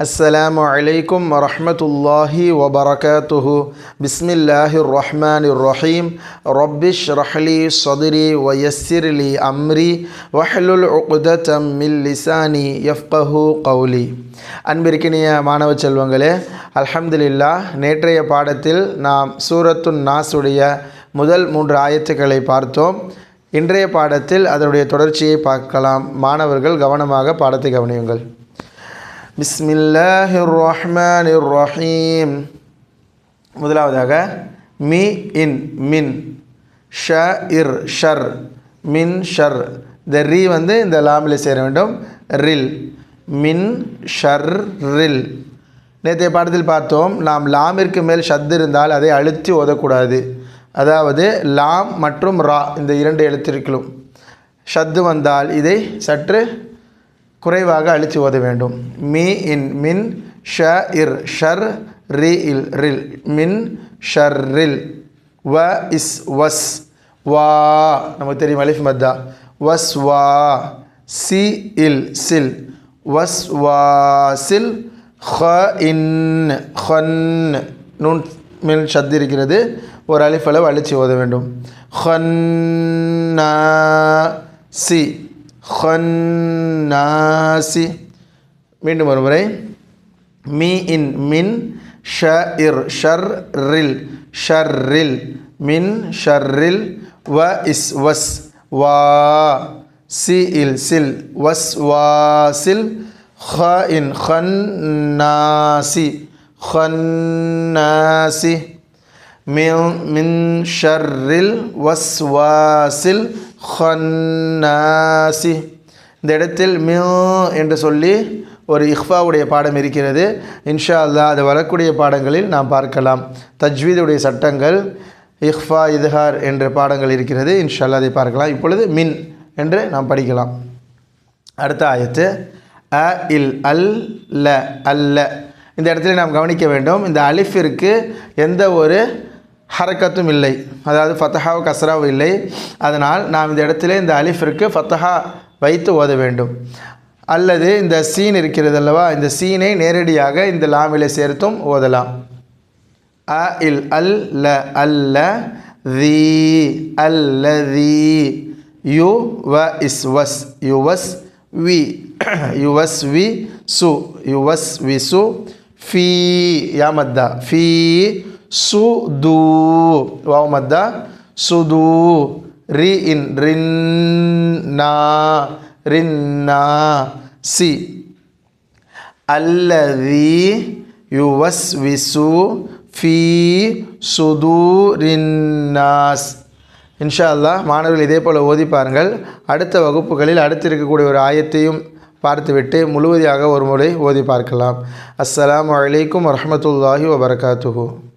السلام عليكم ورحمة الله وبركاته بسم الله الرحمن الرحيم رب اشرح لي صدري ويسر لي أمري واحلل عقدة من لساني يفقه قولي அன்பிற்கினிய மாணவ செல்வங்களே அல்ஹம்துலில்லா நேற்றைய பாடத்தில் நாம் சூரத்துன் நாஸுடைய முதல் மூன்று ஆயத்துக்களை பார்த்தோம் இன்றைய பாடத்தில் அதனுடைய தொடர்ச்சியை பார்க்கலாம் மாணவர்கள் கவனமாக பாடத்தை கவனியுங்கள் பிஸ்மில்லாஹிர் ரஹ்மானிர் ரஹீம் முதலாவதாக மி இன் மின். ஷ இர் ஷர். மின் ஷர். இந்த ரீ வந்து இந்த லாமில் சேர வேண்டும். ரில். மின் ஷர் ரில். நேற்றைய பாடத்தில் பார்த்தோம் நாம் லாமிற்கு மேல் ஷத் இருந்தால் அதை அழுத்தி ஓதக்கூடாது. அதாவது லாம் மற்றும் ரா இந்த இரண்டு எழுத்திற்களும் ஷத்து வந்தால் இதை சற்று குறைவாக அழித்து ஓத வேண்டும். மீ இன் மின் ஷ இர் ஷர் ரி இல் ரில். மின் ஷர் ரில். வ இஸ் வஸ். வா. நமக்கு தெரியும் அலிஃப் மத்தா. வஸ் வா. சி இல் சில். வஸ் வா சில். ஹ இன் ஹன். நூன் மின் சத்து இருக்கிறது. ஒரு அலிஃப் அளவு அழித்து ஓத வேண்டும். Hannah C. ஹன்னாசி மீண்டும் ஒரு முறை. மீ இன் மின் ஷ இர் ஷர் ரில் ஷர்ரில். மின் ஷர்ரில் வ இஸ் வஸ் வா. சி இல் சில் வஸ் வாசில் ஹ இன் ஹன்னாசி ஹன்னாசி மின் மின் ஷர்ரில் வஸ்வாசில் ஹன்னாசி இந்த இடத்தில் மியூ என்று சொல்லி ஒரு இஹ்ஃபாவுடைய பாடம் இருக்கிறது. இன்ஷா அல்லா அது வரக்கூடிய பாடங்களில் நாம் பார்க்கலாம். தஜ்வீதுடைய சட்டங்கள் இஹ்ஃபா இதுஹார் என்ற பாடங்கள் இருக்கிறது. இன்ஷா அல்லா அதை பார்க்கலாம். இப்பொழுது மின் என்று நாம் படிக்கலாம். அடுத்த ஆயத்து அ இல் அல் ல அல்ல. இந்த இடத்துல நாம் கவனிக்க வேண்டும். இந்த அலிஃபிற்கு எந்த ஒரு ஹரக்கத்தும் இல்லை. அதாவது ஃபத்தஹாவோ கசராவும் இல்லை. அதனால் நாம் இந்த இடத்துல இந்த அலிஃபிற்கு ஃபத்தஹா வைத்து ஓத வேண்டும். அல்லது இந்த சீன் இருக்கிறது அல்லவா? இந்த சீனை நேரடியாக இந்த லாமிலே சேர்த்தும் ஓதலாம். அ இல் அல் ல அல்ல தி அல்ல தி யு வ இஸ் வஸ் யுவஸ் வி யுவஸ் வி சு யுவஸ் வி சு ஃபீ யாமத்தா ஃபீ சுது வாவ் மத்தா சுது ரி இன் ரின்னா ரின்னா சி அல்லதி யுவஸ்விசு ஃபி சுதூரின்னாஸ் இன்ஷா அல்லாஹ் மாணவர்கள் இதே போல் ஓதி பாருங்கள். அடுத்த வகுப்புகளில் அடுத்து இருக்கக்கூடிய ஒரு ஆயத்தையும் பார்த்துவிட்டு முழுவதியாக ஒரு முறை ஓதி பார்க்கலாம். அஸ்லாம் வலைக்கம் வரமத்துல்லாஹி வபரகாத்துஹூ.